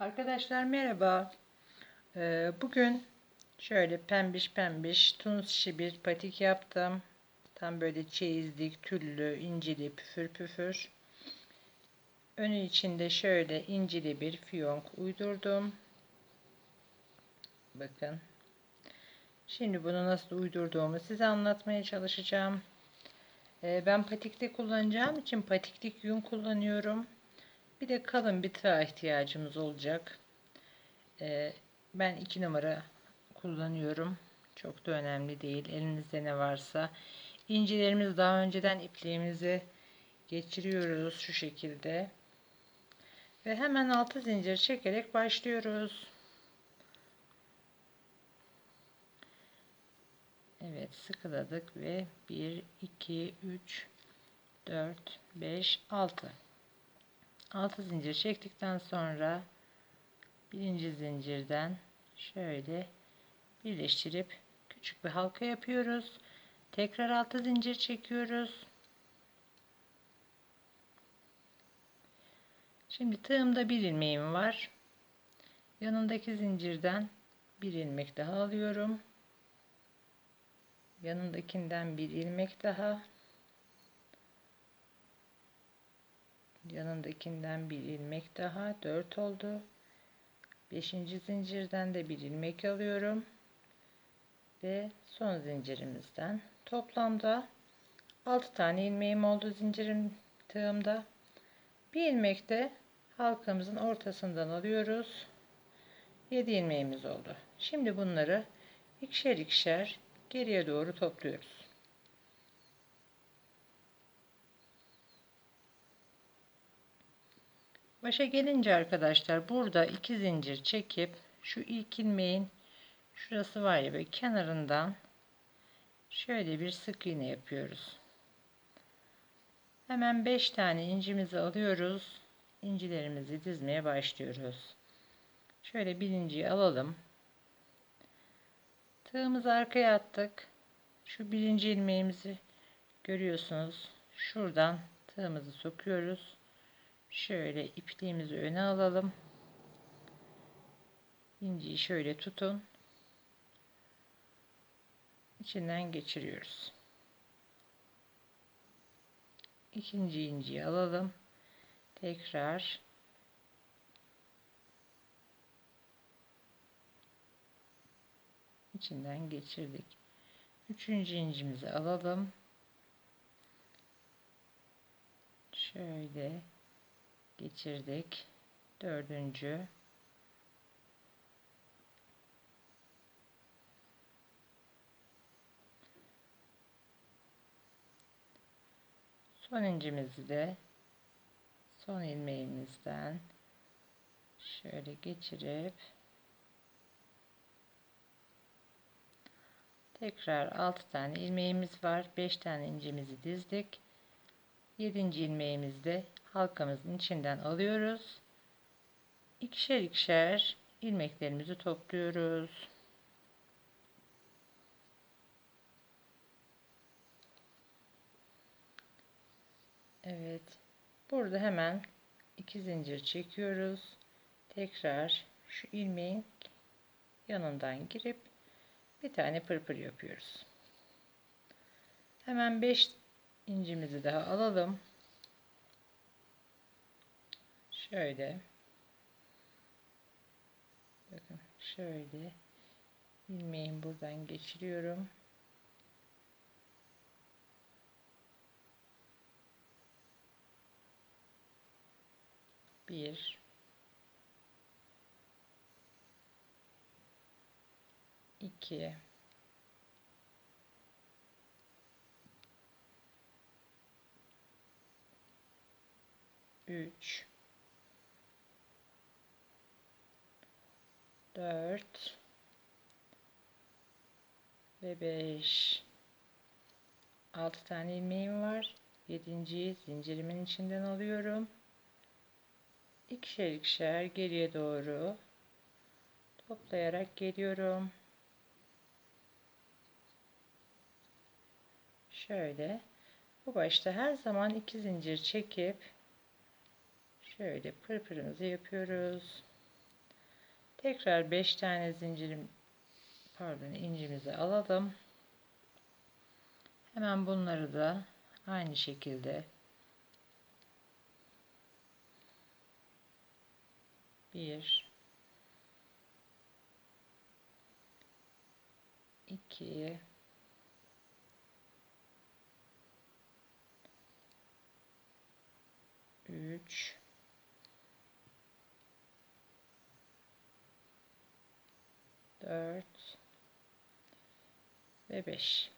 Arkadaşlar merhaba. Ee, bugün şöyle pembiş pembiş tunus işi bir patik yaptım. Tam böyle çeyizlik, tüllü, incili, püfür püfür. Önü içinde şöyle incili bir fiyonk uydurdum. Bakın. Şimdi bunu nasıl uydurduğumu size anlatmaya çalışacağım. Ee, ben patikte kullanacağım için patiklik yün kullanıyorum. Bir de kalın bir tığa ihtiyacımız olacak. Ee, ben iki numara kullanıyorum. Çok da önemli değil. Elinizde ne varsa. İncilerimizi daha önceden ipliğimizi geçiriyoruz şu şekilde. Ve hemen altı zincir çekerek başlıyoruz. Evet sıkıladık ve 1 2 3 4 5 6 6 zincir çektikten sonra birinci zincirden şöyle birleştirip küçük bir halka yapıyoruz. Tekrar 6 zincir çekiyoruz. Şimdi tığımda bir ilmeğim var. Yanındaki zincirden bir ilmek daha alıyorum. Yanındakinden bir ilmek daha. Yanındakinden bir ilmek daha 4 oldu. 5. zincirden de bir ilmek alıyorum. Ve son zincirimizden toplamda 6 tane ilmeğim oldu zincirim tığımda. Bir ilmek de halkamızın ortasından alıyoruz. 7 ilmeğimiz oldu. Şimdi bunları ikişer ikişer geriye doğru topluyoruz Başa gelince arkadaşlar burada iki zincir çekip şu ilk ilmeğin şurası var ya ve kenarından şöyle bir sık iğne yapıyoruz. Hemen 5 tane incimizi alıyoruz. İncilerimizi dizmeye başlıyoruz. Şöyle birinciyi alalım. Tığımızı arkaya attık. Şu birinci ilmeğimizi görüyorsunuz. Şuradan tığımızı sokuyoruz. Şöyle ipliğimizi öne alalım. İnciyi şöyle tutun. İçinden geçiriyoruz. İkinci inciyi alalım. Tekrar içinden geçirdik. Üçüncü incimizi alalım. Şöyle geçirdik. Dördüncü. Son incimizi de son ilmeğimizden şöyle geçirip tekrar 6 tane ilmeğimiz var. 5 tane incimizi dizdik. 7. ilmeğimizde halkamızın içinden alıyoruz. İkişer ikişer ilmeklerimizi topluyoruz. Evet. Burada hemen iki zincir çekiyoruz. Tekrar şu ilmeğin yanından girip bir tane pırpır yapıyoruz. Hemen 5 incimizi daha alalım. Şöyle. Bakın şöyle ilmeğimi buradan geçiriyorum. Bir iki 3 4 ve 5 6 tane ilmeğim var. 7. zincirimin içinden alıyorum. İkişer ikişer geriye doğru toplayarak geliyorum. Şöyle bu başta her zaman iki zincir çekip Şöyle pırpırımızı yapıyoruz. Tekrar 5 tane zincirim pardon incimizi alalım. Hemen bunları da aynı şekilde bir iki üç dört ve beş.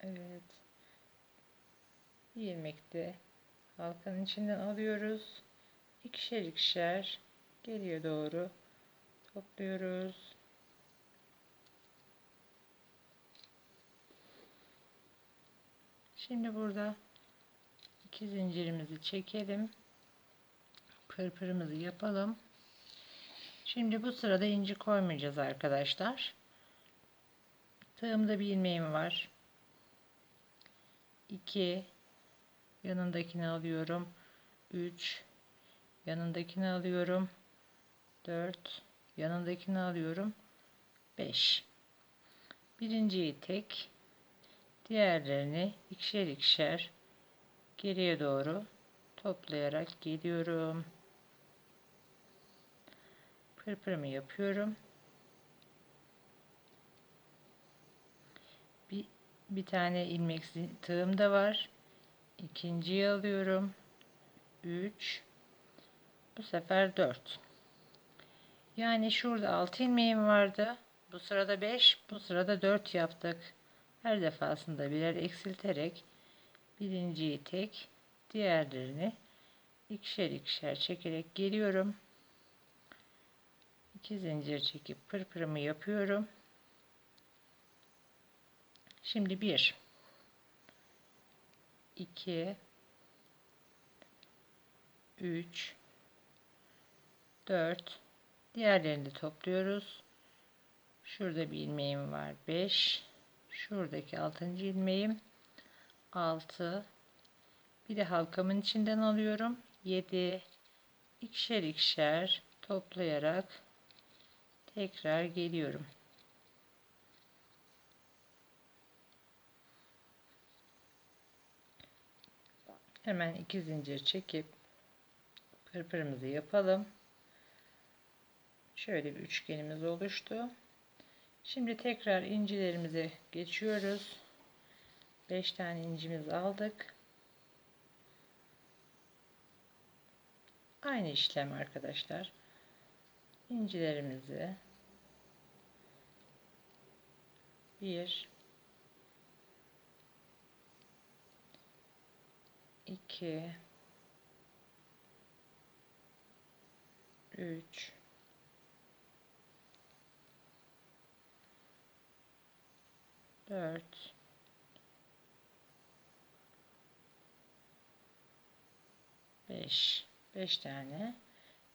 Evet. Bir ilmekte halkanın içinden alıyoruz. İkişer ikişer geriye doğru topluyoruz. Şimdi burada iki zincirimizi çekelim. Pırpırımızı yapalım. Şimdi bu sırada inci koymayacağız arkadaşlar. Tığımda bir ilmeğim var. 2 yanındakini alıyorum. 3 yanındakini alıyorum. 4 yanındakini alıyorum. 5 birinciyi tek diğerlerini ikişer ikişer geriye doğru toplayarak geliyorum. Pırpırımı yapıyorum. Bir, bir tane ilmek tığım da var. İkinciyi alıyorum. 3 bu sefer 4 yani şurada 6 ilmeğim vardı bu sırada 5 bu sırada 4 yaptık her defasında birer eksilterek birinciyi tek diğerlerini ikişer ikişer çekerek geliyorum 2 zincir çekip pırpırımı yapıyorum. Şimdi 1 2 3 4 diğerlerini de topluyoruz. Şurada bir ilmeğim var 5 şuradaki 6. ilmeğim 6 bir de halkamın içinden alıyorum. 7 ikişer ikişer toplayarak tekrar geliyorum hemen iki zincir çekip pırpırımızı yapalım. Şöyle bir üçgenimiz oluştu. Şimdi tekrar incilerimize geçiyoruz. 5 tane incimiz aldık. Aynı işlem arkadaşlar. İncilerimizi. Bir. 2 3 4 5 5 tane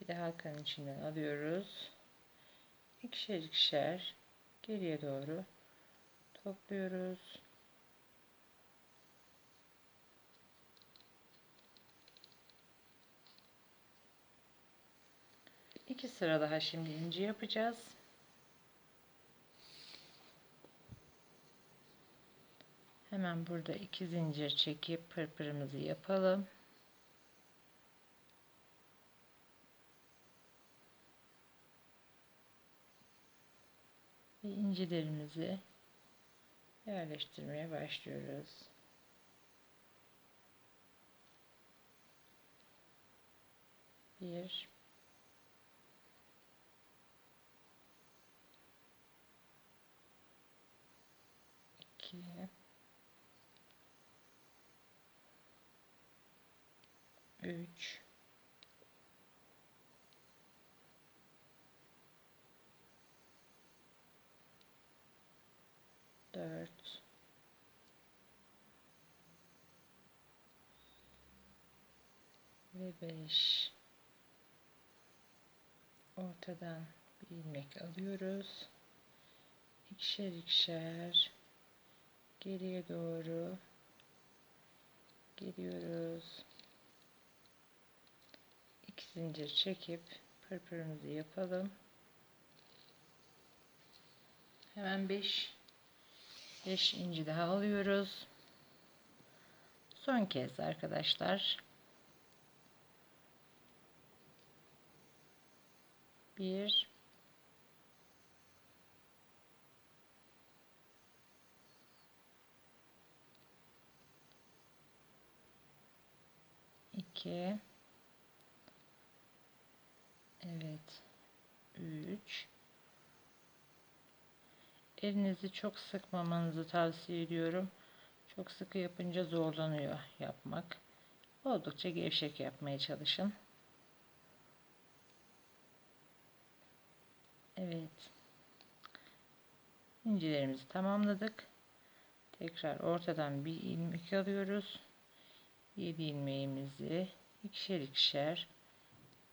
bir de halkanın içinden alıyoruz ikişer ikişer geriye doğru topluyoruz İki sıra daha şimdi inci yapacağız. Hemen burada iki zincir çekip pırpırımızı yapalım. Ve incilerimizi yerleştirmeye başlıyoruz. Bir. 2 3 4 ve 5 ortadan bir ilmek alıyoruz ikişer ikişer geriye doğru geliyoruz. zincir çekip pırpırımızı yapalım. Hemen 5 5 inci daha alıyoruz. Son kez arkadaşlar. Bir iki Evet. Üç Elinizi çok sıkmamanızı tavsiye ediyorum. Çok sıkı yapınca zorlanıyor yapmak. Oldukça gevşek yapmaya çalışın. Evet. İncilerimizi tamamladık. Tekrar ortadan bir ilmek alıyoruz. 7 ilmeğimizi ikişer ikişer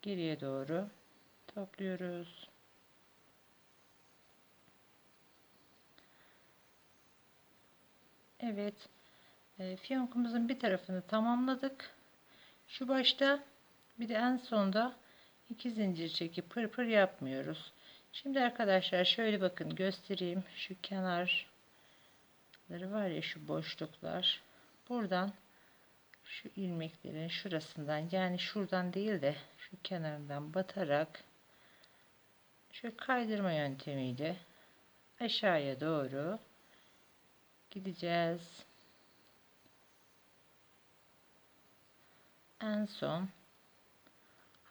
geriye doğru topluyoruz. Evet. E, fiyonkumuzun bir tarafını tamamladık. Şu başta bir de en sonda iki zincir çekip pır pır yapmıyoruz. Şimdi arkadaşlar şöyle bakın göstereyim. Şu kenarları var ya şu boşluklar. Buradan şu ilmeklerin şurasından yani şuradan değil de şu kenarından batarak şu kaydırma yöntemiyle aşağıya doğru gideceğiz. En son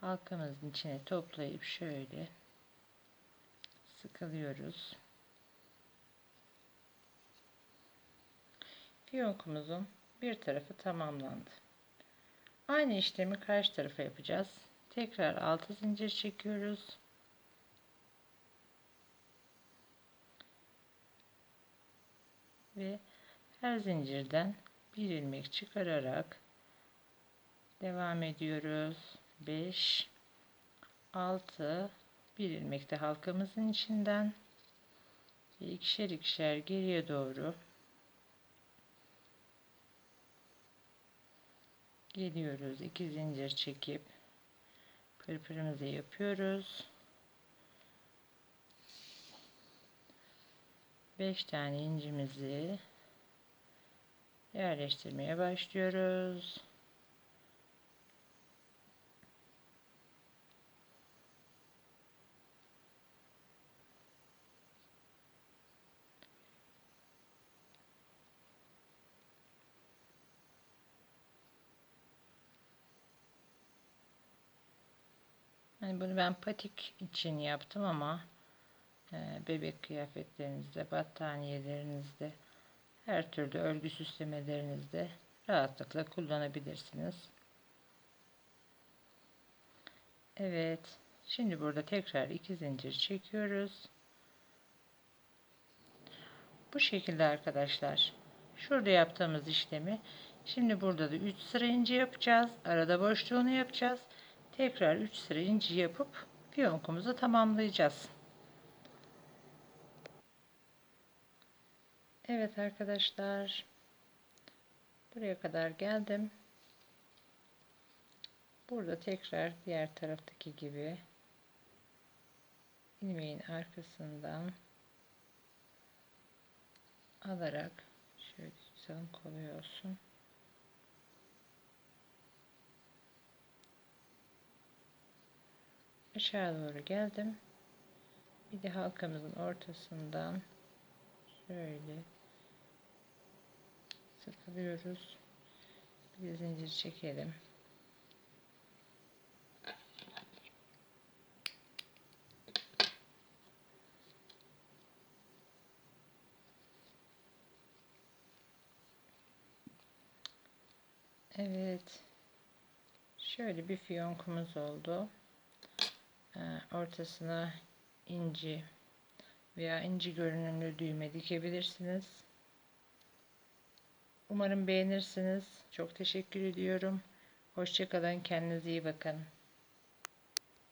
halkamızın içine toplayıp şöyle sıkılıyoruz. Fiyonkumuzun bir tarafı tamamlandı. Aynı işlemi karşı tarafa yapacağız. Tekrar 6 zincir çekiyoruz. Ve her zincirden bir ilmek çıkararak devam ediyoruz. 5 6 bir ilmek de halkamızın içinden ve ikişer ikişer geriye doğru geliyoruz. 2 zincir çekip pırpırımızı yapıyoruz. 5 tane incimizi yerleştirmeye başlıyoruz. Hani bunu ben patik için yaptım ama bebek kıyafetlerinizde, battaniyelerinizde, her türlü örgü süslemelerinizde rahatlıkla kullanabilirsiniz. Evet. Şimdi burada tekrar iki zincir çekiyoruz. Bu şekilde arkadaşlar. Şurada yaptığımız işlemi şimdi burada da 3 sıra ince yapacağız. Arada boşluğunu yapacağız. Tekrar 3 sıra inci yapıp fiyonkumuzu tamamlayacağız. Evet arkadaşlar. Buraya kadar geldim. Burada tekrar diğer taraftaki gibi ilmeğin arkasından alarak şöyle tutalım kolay aşağı doğru geldim. Bir de halkamızın ortasından şöyle sıkılıyoruz. Bir zincir çekelim. Evet. Şöyle bir fiyonkumuz oldu. Ee, ortasına inci veya inci görünümlü düğme dikebilirsiniz. Umarım beğenirsiniz. Çok teşekkür ediyorum. Hoşçakalın. Kendinize iyi bakın.